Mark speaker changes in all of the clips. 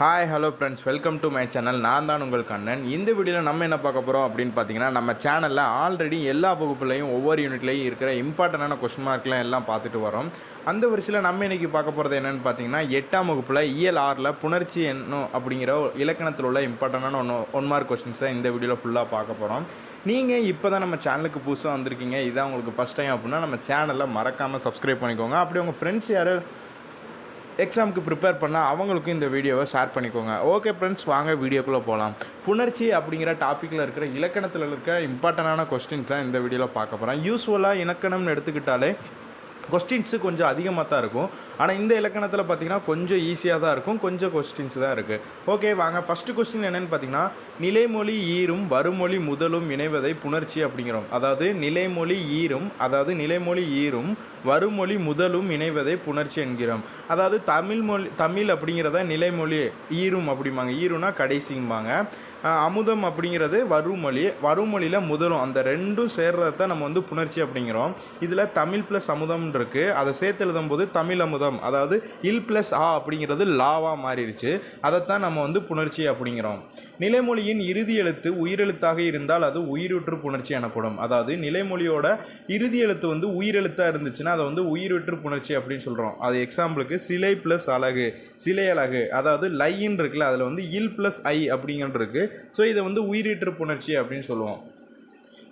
Speaker 1: Hi hello friends welcome to my channel நான் தான் உங்கள் கண்ணன். இந்த வீடியோவில் நம்ம என்ன பார்க்க போகிறோம் அப்படின்னு பார்த்தீங்கன்னா நம்ம சேனலில் ஆல்ரெடி எல்லா வகுப்புலையும் ஒவ்வொரு யூனிட்லையும் இருக்கிற இம்பார்ட்டண்டான கொஸ்டின் மார்க்லாம் எல்லாம் பார்த்துட்டு வரோம். அந்த வரிசையில் நம்ம இன்னைக்கு பார்க்க போகிறது என்னென்னு பார்த்தீங்கன்னா எட்டாம் வகுப்பில் இஎல் ஆறில் புணர்ச்சி என்னும் அப்படிங்கிற ஒரு இலக்கணத்தில் உள்ள இம்பார்ட்டண்டான ஒன் ஒன் மார்க் கொஸ்டின்ஸை இந்த வீடியோவில் ஃபுல்லாக பார்க்க போகிறோம் நீங்கள் இப்போ தான் நம்ம சேனலுக்கு புதுசாக வந்திருக்கீங்க. இதான் உங்களுக்கு ஃபஸ்ட் டைம் அப்படின்னா நம்ம சேனலை மறக்காமல் சப்ஸ்கிரைப் பண்ணிக்கோங்க. அப்படி உங்கள் ஃப்ரெண்ட்ஸ் யாரும் எக்ஸாமுக்கு ப்ரிப்பேர் பண்ணால் அவங்களுக்கும் இந்த வீடியோவை ஷேர் பண்ணிக்கோங்க. ஓகே ஃப்ரெண்ட்ஸ் வாங்க வீடியோக்குள்ளே போகலாம் புணர்ச்சி அப்படிங்கிற டாப்பிக்கில் இருக்கிற இலக்கணத்தில் இருக்கிற இம்பார்ட்டண்டான கொஸ்டின்ஸ் தான் இந்த வீடியோவில் பார்க்க போகிறேன் யூஸ்ஃபுல்லாக இலக்கணம்னு எடுத்துக்கிட்டாலே கொஸ்டின்ஸு கொஞ்சம் அதிகமாக தான் இருக்கும். ஆனால் இந்த இலக்கணத்தில் பார்த்தீங்கன்னா கொஞ்சம் ஈஸியாக தான் இருக்கும். கொஞ்சம் கொஸ்டின்ஸ் தான் இருக்குது ஓகே வாங்க. ஃபஸ்ட்டு கொஸ்டின் என்னென்னு பார்த்தீங்கன்னா நிலைமொழி ஈரும் வருமொழி முதலும் இணைவதை புணர்ச்சி அப்படிங்கிறோம். அதாவது நிலைமொழி ஈரும் அதாவது நிலைமொழி ஈரும் வருமொழி முதலும் இணைவதை புணர்ச்சி என்கிறோம். அதாவது தமிழ் மொழி தமிழ் அப்படிங்கிறத நிலைமொழி ஈரும் அப்படிம்பாங்க. ஈரும்னா கடைசிம்பாங்க. அமுதம் அப்படிங்கிறது வருமொழி வருமொழியில் முதலும் அந்த ரெண்டும் சேர்றத நம்ம வந்து புணர்ச்சி அப்படிங்கிறோம். இதில் தமிழ் ப்ளஸ் அமுதம் இருக்குது அதை சேர்த்து எழுதும்போது தமிழ் அமுதம் அதாவது இல் ப்ளஸ் ஆ அப்படிங்கிறது லாவாக மாறிடுச்சு. அதைத்தான் நம்ம வந்து புணர்ச்சி அப்படிங்கிறோம். நிலைமொழியின் இறுதி எழுத்து உயிரெழுத்தாக இருந்தால் அது உயிரூற்று புணர்ச்சி எனப்படும். அதாவது நிலைமொழியோட இறுதி எழுத்து வந்து உயிரெழுத்தாக இருந்துச்சுன்னா அதை வந்து உயிரூற்று புணர்ச்சி அப்படின்னு சொல்கிறோம் அது எக்ஸாம்பிளுக்கு சிலை ப்ளஸ் அழகு சிலை அழகு. அதாவது லைன்னு இருக்குல்ல அதில் வந்து இல் ப்ளஸ் ஐ அப்படிங்கிறது ஸோ இதை வந்து உயிரீற்று புணர்ச்சி அப்படின்னு சொல்லுவோம்.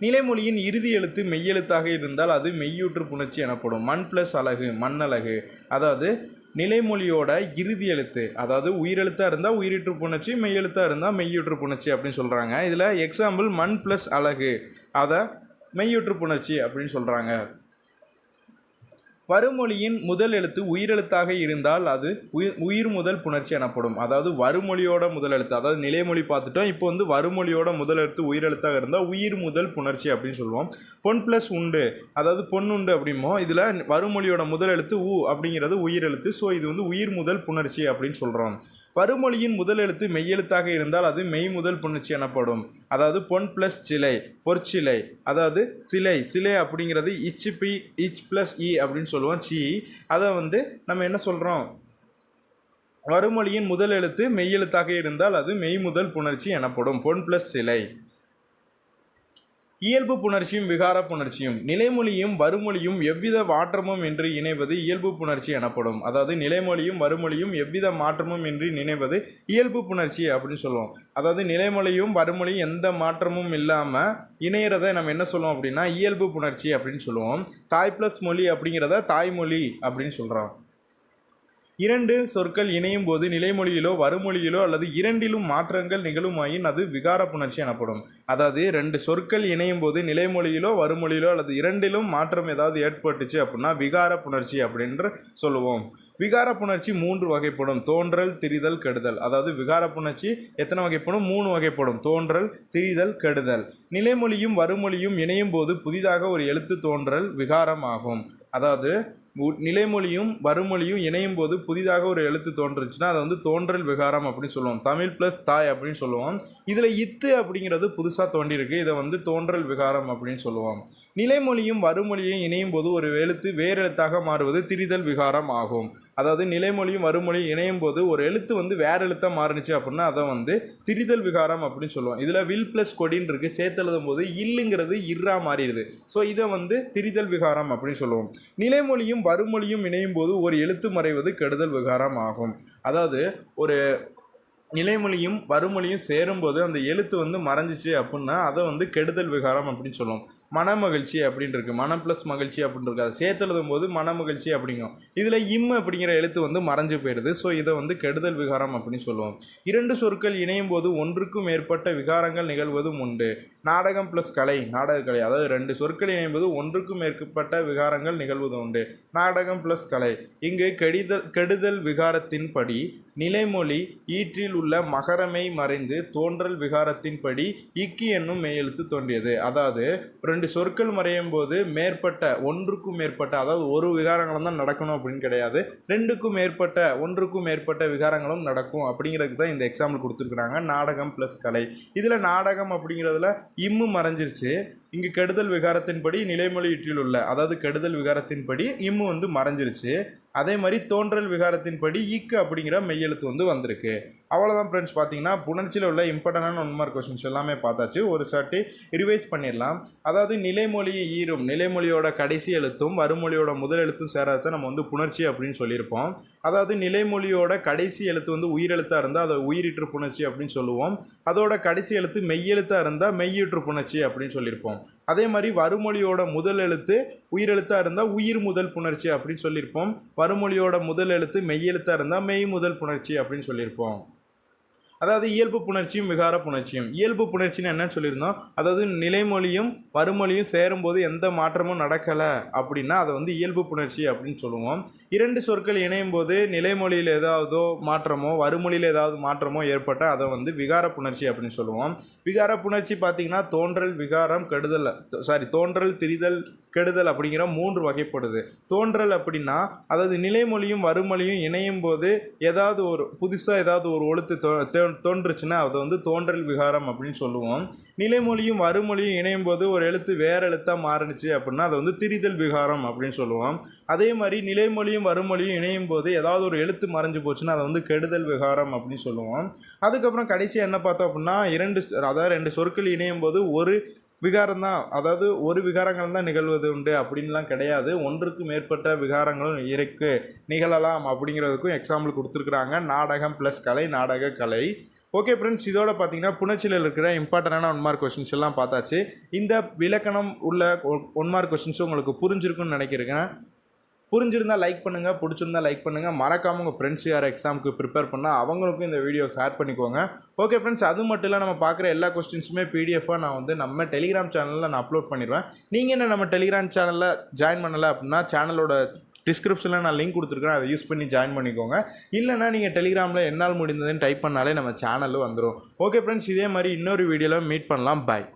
Speaker 1: நிலைமொழியின் இறுதி எழுத்து மெய்யெழுத்தாக இருந்தால் அது மெய்யூற்று புணர்ச்சி எனப்படும். மண் ப்ளஸ் அழகு மண்ணழகு. அதாவது நிலைமொழியோட இறுதி எழுத்து. அதாவது உயிரெழுத்தாக இருந்தால் உயிரீற்று புணர்ச்சி மெய்யெழுத்தாக இருந்தால் மெய்யூற்று புணர்ச்சி அப்படின்னு சொல்கிறாங்க இதில் எக்ஸாம்பிள் மண் ப்ளஸ் அழகு. அதை மெய்யூற்று புணர்ச்சி அப்படின்னு சொல்கிறாங்க வருமொழியின் முதல் எழுத்து உயிரெழுத்தாக இருந்தால் அது உயிர் உயிர் முதல் புணர்ச்சி எனப்படும். அதாவது வருமொழியோட முதல் எழுத்து அதாவது நிலைமொழி பார்த்துட்டோம் இப்போ வந்து வருமொழியோட முதல் எழுத்து உயிரெழுத்தாக இருந்தால் உயிர் முதல் புணர்ச்சி அப்படின்னு சொல்லுவோம். பொன் ப்ளஸ் உண்டு அதாவது பொன் உண்டு அப்படிமோ இதில் வருமொழியோட முதல் எழுத்து உ அப்படிங்கிறது உயிரெழுத்து ஸோ இது வந்து உயிர் முதல் புணர்ச்சி அப்படின்னு சொல்கிறோம் பருமொழியின் முதல் எழுத்து மெய்யெழுத்தாக இருந்தால் அது மெய் முதல் புணர்ச்சி எனப்படும். அதாவது பொன் ப்ளஸ் சிலை பொற்சிலை. அதாவது சிலை சிலை அப்படிங்கிறது இச் பி இச் ப்ளஸ் இ அப்படின்னு சொல்லுவோம். சி. அதை வந்து நம்ம என்ன சொல்கிறோம் வருமொழியின் முதல் எழுத்து மெய்யெழுத்தாக இருந்தால் அது மெய் முதல் புணர்ச்சி எனப்படும். பொன் ப்ளஸ் சிலை. இயல்பு புணர்ச்சியும் விகார புணர்ச்சியும் நிலைமொழியும் வறுமொழியும் எவ்வித மாற்றமும் என்று இணைவது இயல்பு புணர்ச்சி எனப்படும். அதாவது நிலைமொழியும் வறுமொழியும் எவ்வித மாற்றமும் இன்றி நினைவது இயல்பு புணர்ச்சி அப்படின்னு சொல்லுவோம். அதாவது நிலைமொழியும் வறுமொழியும் எந்த மாற்றமும் இல்லாமல் இணையிறத நம்ம என்ன சொல்லுவோம் அப்படின்னா இயல்பு புணர்ச்சி அப்படின்னு சொல்லுவோம். தாய் ப்ளஸ் மொழி அப்படிங்கிறத தாய்மொழி அப்படின்னு சொல்கிறோம் இரண்டு சொற்கள் இணையும் போது நிலைமொழியிலோ வருமொழியிலோ அல்லது இரண்டிலும் மாற்றங்கள் நிகழுமாயின் அது விகார புணர்ச்சி எனப்படும். அதாவது ரெண்டு சொற்கள் இணையும் போது நிலைமொழியிலோ வறுமொழியிலோ அல்லது இரண்டிலும் மாற்றம் ஏதாவது ஏற்பட்டுச்சு அப்படின்னா விகார புணர்ச்சி அப்படின்று சொல்லுவோம். விகார புணர்ச்சி மூன்று வகைப்படும். தோன்றல் திரிதல் கெடுதல். அதாவது விகார புணர்ச்சி எத்தனை வகைப்படும்? மூணு வகைப்படும். தோன்றல் திரிதல் கெடுதல். நிலைமொழியும் வறுமொழியும் இணையும் போது புதிதாக ஒரு எழுத்து தோன்றல் விகாரம் ஆகும். அதாவது நிலைமொழியும் வறுமொழியும் இணையும் போது புதிதாக ஒரு எழுத்து தோன்றுச்சுன்னா அதை வந்து தோன்றல் விகாரம் அப்படின்னு சொல்லுவோம். தமிழ் ப்ளஸ் தாய் அப்படின்னு சொல்லுவோம். இதில் இத்து அப்படிங்கிறது புதுசாக தோன்றியிருக்கு. இதை வந்து தோன்றல் விகாரம் அப்படின்னு சொல்லுவோம். நிலைமொழியும் வறுமொழியும் இணையும் போது ஒரு எழுத்து வேறு எழுத்தாக மாறுவது திரிதல் விகாரம் ஆகும். அதாவது நிலைமொழியும் மறுமொழியும் இணையும் போது ஒரு எழுத்து வந்து வேற எழுத்தாக மாறுனுச்சு அப்படின்னா அதை வந்து திரிதல் விகாரம் அப்படின்னு சொல்லுவோம் இதில் வில் ப்ளஸ் கொடின்னு இருக்குது சேர்த்து எழுதும் போது இல்லுங்கிறது இர்ரா மாறிடுது. ஸோ இதை வந்து திரிதல் விகாரம் அப்படின்னு சொல்லுவோம். நிலைமொழியும் வறுமொழியும் இணையும் போது ஒரு எழுத்து மறைவது கெடுதல் விகாரம் ஆகும். அதாவது ஒரு நிலைமொழியும் வறுமொழியும் சேரும்போது அந்த எழுத்து வந்து மறைஞ்சிச்சு அப்படின்னா அதை வந்து கெடுதல் விகாரம் அப்படின்னு சொல்லுவோம். மனமகிழ்ச்சி அப்படின்னு இருக்கு மனம் ப்ளஸ் மகிழ்ச்சி அப்படின்னு இருக்கு அதை சேர்த்து எழுதும் போது மனமகிழ்ச்சி அப்படிங்கும். இதில் இம் அப்படிங்கிற எழுத்து வந்து மறைஞ்சு போயிடுது. ஸோ இதை வந்து கெடுதல் விகாரம் அப்படின்னு சொல்லுவோம். இரண்டு சொற்கள் இணையும் போது ஒன்றுக்கும் மேற்பட்ட விகாரங்கள் நிகழ்வதும் உண்டு. நாடகம் ப்ளஸ் கலை நாடக கலை. அதாவது ரெண்டு சொற்கள் இணையும் போது ஒன்றுக்கும் மேற்பட்ட விகாரங்கள் நிகழ்வதும் உண்டு. நாடகம் ப்ளஸ் கலை. இங்கு கெடுதல் கெடுதல் விகாரத்தின்படி நிலைமொழி ஈற்றில் உள்ள மகரமை மறைந்து தோன்றல் விகாரத்தின்படி இக்கி என்னும் மெய்யெழுத்து தோன்றியது. அதாவது ரெண்டு சொற்கள் மறையும் போது மேற்பட்ட ஒன்றுக்கும் மேற்பட்ட அதாவது ஒரு விகாரங்களும் தான் நடக்கணும் அப்படின்னு கிடையாது. ரெண்டுக்கும் மேற்பட்ட ஒன்றுக்கும் மேற்பட்ட விகாரங்களும் நடக்கும் அப்படிங்கிறதுக்கு தான் இந்த எக்ஸாம்பிள் கொடுத்துருக்குறாங்க. நாடகம் ப்ளஸ் கலை. இதில் நாடகம் அப்படிங்கிறதுல இம்மு மறைஞ்சிருச்சு. இங்கு கெடுதல் விகாரத்தின்படி நிலைமொழி உள்ள அதாவது கெடுதல் விகாரத்தின்படி இம்மு வந்து மறைஞ்சிருச்சு. அதே மாதிரி தோன்றல் விகாரத்தின்படி ஈக்கு அப்படிங்கிற மெய்யெழுத்து வந்து வந்திருக்கு. அவ்வளோதான் ஃப்ரெண்ட்ஸ் பார்த்தீங்கன்னா புணர்ச்சியில் உள்ள இம்பார்ட்டண்டான ஒன் மார்க் கொஸ்டின்ஸ் எல்லாமே பார்த்தாச்சு. ஒரு சாட்டி ரிவைஸ் பண்ணிடலாம். அதாவது நிலைமொழியை ஈரும் நிலைமொழியோட கடைசி எழுத்தும் வறுமொழியோட முதல் எழுத்தும் சேராத நம்ம வந்து புணர்ச்சி அப்படின்னு சொல்லியிருப்போம். அதாவது நிலைமொழியோட கடைசி எழுத்து வந்து உயிரெழுத்தாக இருந்தால் அதை உயிரிற்று புணர்ச்சி அப்படின்னு சொல்லுவோம். அதோட கடைசி எழுத்து மெய்யெழுத்தாக இருந்தால் மெய்யீற்று புணர்ச்சி அப்படின்னு சொல்லியிருப்போம். அதே மாதிரி வறுமொழியோட முதல் எழுத்து உயிரெழுத்தாக இருந்தால் உயிர் முதல் புணர்ச்சி அப்படின்னு சொல்லியிருப்போம். வறுமொழியோட முதல் எழுத்து மெய்யெழுத்தாக இருந்தால் மெய் முதல் புணர்ச்சி அப்படின்னு சொல்லியிருப்போம். அதாவது இயல்பு புணர்ச்சியும் விகார புணர்ச்சியும். இயல்பு புணர்ச்சின்னு என்னன்னு சொல்லியிருந்தோம். அதாவது நிலைமொழியும் வறுமொழியும் சேரும்போது எந்த மாற்றமும் நடக்கலை அப்படின்னா அதை வந்து இயல்பு புணர்ச்சி அப்படின்னு சொல்லுவோம். இரண்டு சொற்கள் இணையும் போது நிலைமொழியில் ஏதாவதோ மாற்றமோ வறுமொழியில் ஏதாவது மாற்றமோ ஏற்பட்டால் அதை வந்து விகார புணர்ச்சி அப்படின்னு சொல்லுவோம். விகார புணர்ச்சி பார்த்தீங்கன்னா தோன்றல் விகாரம் கெடுதல் சாரி தோன்றல் திரிதல் கெடுதல் அப்படிங்கிற மூன்று வகைப்படுது. தோன்றல் அப்படின்னா அதாவது நிலைமொழியும் வறுமொழியும் இணையும் போது ஏதாவது ஒரு புதுசாக ஏதாவது ஒரு ஒழுத்து தோ- தோன்றுச்சுன்னா அதை வந்து தோன்றல் விகாரம் அப்படின்னு சொல்லுவோம். நிலைமொழியும் வறுமொழியும் இணையும் போது ஒரு எழுத்து வேற எழுத்தாக மாறுனுச்சு அப்படின்னா அதை வந்து திரிதல் விகாரம் அப்படின்னு சொல்லுவோம். அதே மாதிரி நிலைமொழியும் வறுமொழியும் இணையும் போது ஏதாவது ஒரு எழுத்து மறைஞ்சு போச்சுன்னா அதை வந்து கெடுதல் விகாரம் அப்படின்னு சொல்லுவோம். அதுக்கப்புறம் கடைசியாக என்ன பார்த்தோம் அப்படின்னா இரண்டு அதாவது ரெண்டு சொற்கள் இணையும் போது ஒரு விகாரம் தான் அதாவது ஒரு விகாரங்கள் தான் நிகழ்வது உண்டு அப்படின்லாம் கிடையாது. ஒன்றுக்கு மேற்பட்ட விகாரங்களும் இருக்கு. நிகழலாம் அப்படிங்கிறதுக்கும் எக்ஸாம்பிள் கொடுத்துருக்குறாங்க. நாடகம் ப்ளஸ் கலை நாடக கலை. ஓகே ஃப்ரெண்ட்ஸ் இதோட பார்த்தீங்கன்னா புணர்ச்சியில் இருக்கிற இம்பார்ட்டண்டான ஒன் மார்க் கொஷின்ஸ் எல்லாம் பார்த்தாச்சு. இந்த விளக்கணம் உள்ள ஒன் மார்க் கொஷின்ஸும் உங்களுக்கு புரிஞ்சிருக்குன்னு நினைக்கிறேன். புரிஞ்சிருந்தால் லைக் பண்ணுங்கள் பிடிச்சிருந்தா லைக் பண்ணுங்கள் மறக்காமல் உங்கள் ஃப்ரெண்ட்ஸ் யார் எக்ஸாமுக்கு ப்ரிப்பேர் பண்ணால் அவங்களுக்கும் இந்த வீடியோ ஷேர் பண்ணிக்கோங்க. ஓகே ஃப்ரெண்ட்ஸ் அது மட்டும் இல்லை நம்ம பார்க்குற எல்லா கொஸ்டின்ஸுமே பிடிஎஃபாக நான் வந்து நம்ம டெலிகிராம் சேனலில் நான் அப்லோட் பண்ணிடுவேன் நீங்கள் என்ன நம்ம டெலிகிராம் சேனலில் ஜாயின் பண்ணலை அப்படின்னா சேனலோட டிஸ்கிரிப்ஷனில் நான் லிங்க் கொடுத்துருக்கேன் அதை யூஸ் பண்ணி ஜாயின் பண்ணிக்கோங்க. இல்லைனா நீங்கள் டெலிகிராமில் என்னால் முடிந்ததுன்னு டைப் பண்ணாலே நம்ம சேனலும் வந்துடும் ஓகே ஃப்ரெண்ட்ஸ் இதே மாதிரி இன்னொரு வீடியோவில் மீட் பண்ணலாம். பாய்